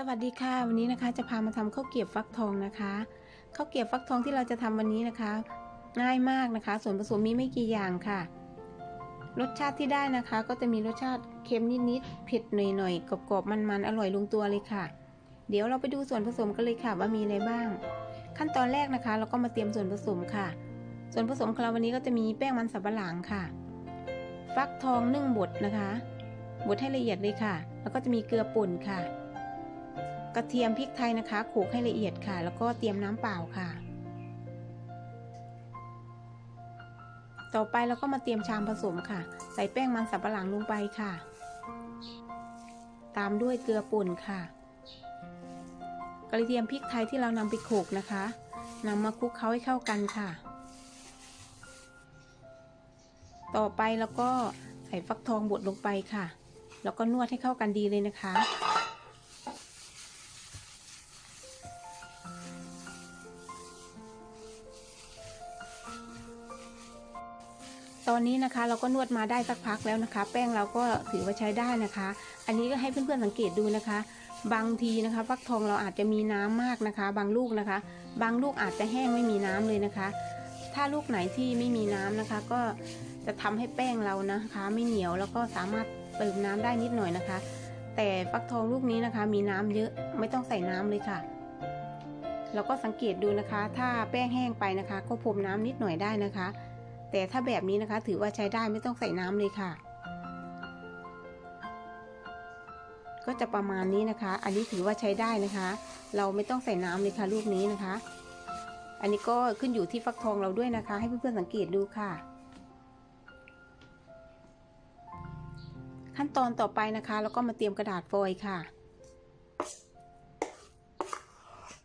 สวัสดีค่ะ วันนี้นะคะจะพามาทำข้าวเกี๊ยวฟักทองนะคะข้าวเกี๊ยวฟักทองที่เราจะทำวันนี้นะคะ ง่ายมากนะคะ ส่วนผสมมีไม่กี่อย่างค่ะ รสชาติที่ได้นะคะ ก็จะมีรสชาติเค็มนิดๆเผ็ดหน่อยๆกรอบๆมันๆอร่อยลงตัวเลยค่ะ เดี๋ยวเราไปดูส่วนผสมกันเลยค่ะว่ามีอะไรบ้าง ขั้นตอนแรกนะคะ เราก็มาเตรียมส่วนผสมค่ะ ส่วนผสมของเราวันนี้ก็จะมีแป้งมันสับปะหลังค่ะ ฟักทองนึ่งบดนะคะบดให้ละเอียดเลยค่ะ แล้วก็จะมีเกลือป่นค่ะ ระเทียมพริกไทยนะคะโขลกให้ละเอียดค่ะ แล้วก็เตรียมน้ำเปล่าค่ะ ต่อไปเราก็มาเตรียมชามผสมค่ะ ใส่แป้งมันสับปะหลังลงไปค่ะ ตามด้วยเกลือป่นค่ะ กระเทียมพริกไทยที่เรานำไปโขลกนะคะนำมาคลุกเคล้าให้เข้ากันค่ะ ต่อไปแล้วก็ใส่ฟักทองบดลงไปค่ะ แล้วก็นวดให้เข้ากันดีเลยนะคะ ตอนนี้นะคะเราก็นวดมาได้สักพักแล้วนะคะ แป้งเราก็ถือว่าใช้ได้นะคะ อันนี้ก็ให้เพื่อนๆสังเกตดูนะคะ บางทีนะคะฟักทองเราอาจจะมีน้ำมากนะคะ บางลูกนะคะ บางลูกอาจจะแห้งไม่มีน้ำเลยนะคะ ถ้าลูกไหนที่ไม่มีน้ำนะคะ ก็จะทำให้แป้งเรานะคะ ไม่เหนียวแล้วก็สามารถเติมน้ำได้นิดหน่อยนะคะ แต่ฟักทองลูกนี้นะคะ มีน้ำเยอะไม่ต้องใส่น้ำเลยค่ะเราก็สังเกตดูนะคะ ถ้าแป้งแห้งไปนะคะ ก็พรมน้ำนิดหน่อยได้นะคะ แต่ถ้าแบบนี้นะคะถือว่าใช้ได้ไม่ต้องใส่น้ำเลยค่ะ ก็จะประมาณนี้นะคะ อันนี้ถือว่าใช้ได้นะคะ เราไม่ต้องใส่น้ำเลยค่ะลูกนี้นะคะ อันนี้ก็ขึ้นอยู่ที่ฟักทองเราด้วยนะคะ ให้เพื่อนๆสังเกตดูค่ะ ขั้นตอนต่อไปนะคะเราก็มาเตรียมกระดาษฟอยล์ค่ะ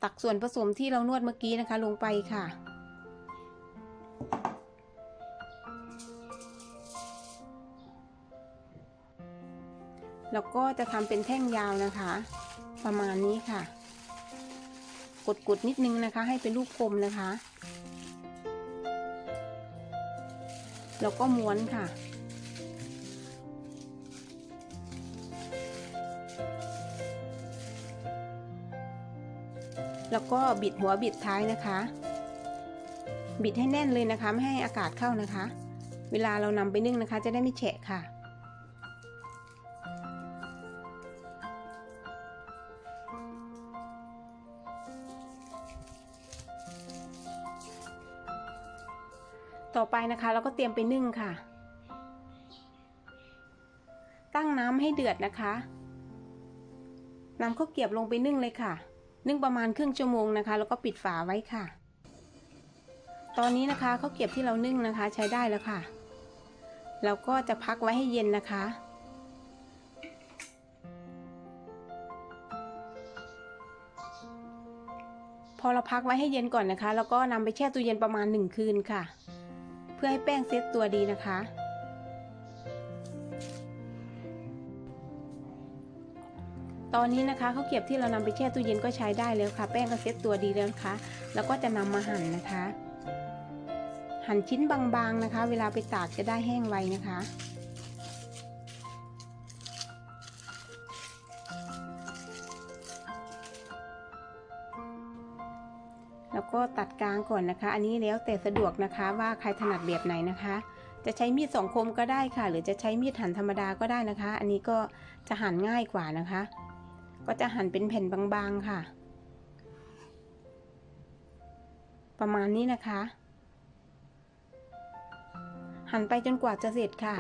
ตักส่วนผสมที่เรานวดเมื่อกี้นะคะ ลงไปค่ะ แล้วก็จะทำเป็นแท่งยาวนะคะ ประมาณนี้ค่ะ กดๆนิดนึงนะคะ ให้เป็นลูกกลมนะคะ แล้วก็ม้วนค่ะแล้วก็บิดหัวบิดท้ายนะคะ บิดให้แน่นเลยนะคะ ไม่ให้อากาศเข้านะคะ เวลาเรานำไปนึ่งนะคะ จะได้ไม่แฉะค่ะ ต่อไปนะคะเราก็เตรียมไปนึ่งค่ะ ตั้งน้ำให้เดือดนะคะนำข้าวเกียบลงไปนึ่งเลยค่ะ นึ่งประมาณครึ่งชั่วโมงนะคะ แล้วก็ปิดฝาไว้ค่ะ ตอนนี้นะคะข้าวเกียบที่เรานึ่งนะคะใช้ได้แล้วค่ะ เราก็จะพักไว้ให้เย็นนะคะ พอเราพักไว้ให้เย็นก่อนนะคะ แล้วก็นำไปแช่ตู้เย็นประมาณหนึ่งคืนค่ะ พื่อให้แป้งเซตตัวดีนะคะ ตอนนี้นะคะข้าวเกรียบที่เรานำไปแช่ตู้เย็นก็ใช้ได้แล้วค่ะ แป้งก็เซตตัวดีแล้วนะคะ แล้วก็จะนำมาหั่นนะคะ หั่นชิ้นบางๆนะคะ เวลาไปตากจะได้แห้งไวนะคะ ก็ตัดกลางก่อนนะคะ อันนี้แล้วแต่สะดวกนะคะว่าใครถนัดแบบไหนนะคะ จะใช้มีดสองคมก็ได้ค่ะ หรือจะใช้มีดหั่นธรรมดาก็ได้นะคะ อันนี้ก็จะหั่นง่ายกว่านะคะ ก็จะหั่นเป็นแผ่นบางๆค่ะ ประมาณนี้นะคะ หั่นไปจนกว่าจะเสร็จค่ะ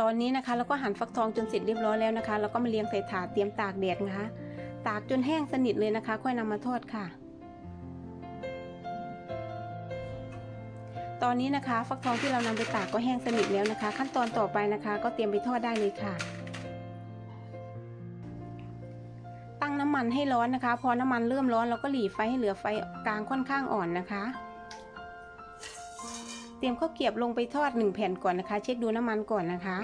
ตอนนี้นะคะเราก็หั่นฟักทองจนเสร็จเรียบร้อยแล้วนะคะเราก็มาเรียงใส่ถาดเตรียมตากแดดนะคะ ตากจนแห้งสนิทเลยนะคะ ค่อยนำมาทอดค่ะ ตอนนี้นะคะฟักทองที่เรานำไปตากก็แห้งสนิทแล้วนะคะ ขั้นตอนต่อไปนะคะ ก็เตรียมไปทอดได้เลยค่ะ ตั้งน้ำมันให้ร้อนนะคะ พอน้ำมันเริ่มร้อนเราก็หลีไฟให้เหลือไฟกลางค่อนข้างอ่อนนะคะ รียมข้าวเกียบลงไปทอดหนึ่งแผ่นก่อนนะคะ เช็คดูน้ำมันก่อนนะคะ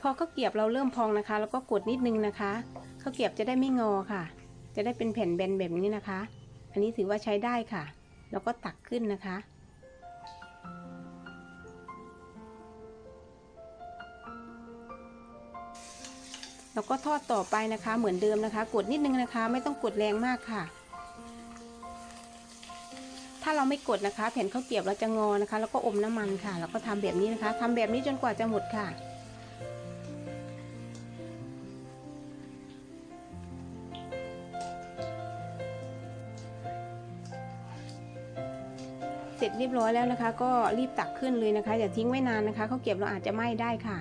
พอข้าวเกียบเราเริ่มพองนะคะ แล้วก็กดนิดนึงนะคะข้าวเกียบจะได้ไม่งอค่ะ จะได้เป็นแผ่นแบนแบบนี้นะคะ อันนี้ถือว่าใช้ได้ค่ะ แล้วก็ตักขึ้นนะคะ แล้วก็ทอดต่อไปนะคะเหมือนเดิมนะคะ กดนิดนึงนะคะ ไม่ต้องกดแรงมากค่ะ ถ้าเราไม่กดนะคะ แผ่นข้าวเกรียบเราจะงอนะคะ แล้วก็อมน้ำมันค่ะ แล้วก็ทำแบบนี้นะคะทำแบบนี้จนกว่าจะหมดค่ะเสร็จเรียบร้อยแล้วนะคะ ก็รีบตักขึ้นเลยนะคะอย่าทิ้งไว้นานนะคะข้าวเกรียบเราอาจจะไหม้ได้ค่ะ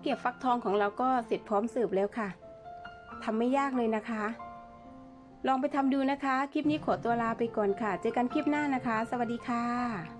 เกรียบฟักทองของเราก็เสร็จพร้อมเสิร์ฟแล้วค่ะทำไม่ยากเลยนะคะ ลองไปทำดูนะคะ คลิปนี้ขอตัวลาไปก่อนค่ะ เจอกันคลิปหน้านะคะ สวัสดีค่ะ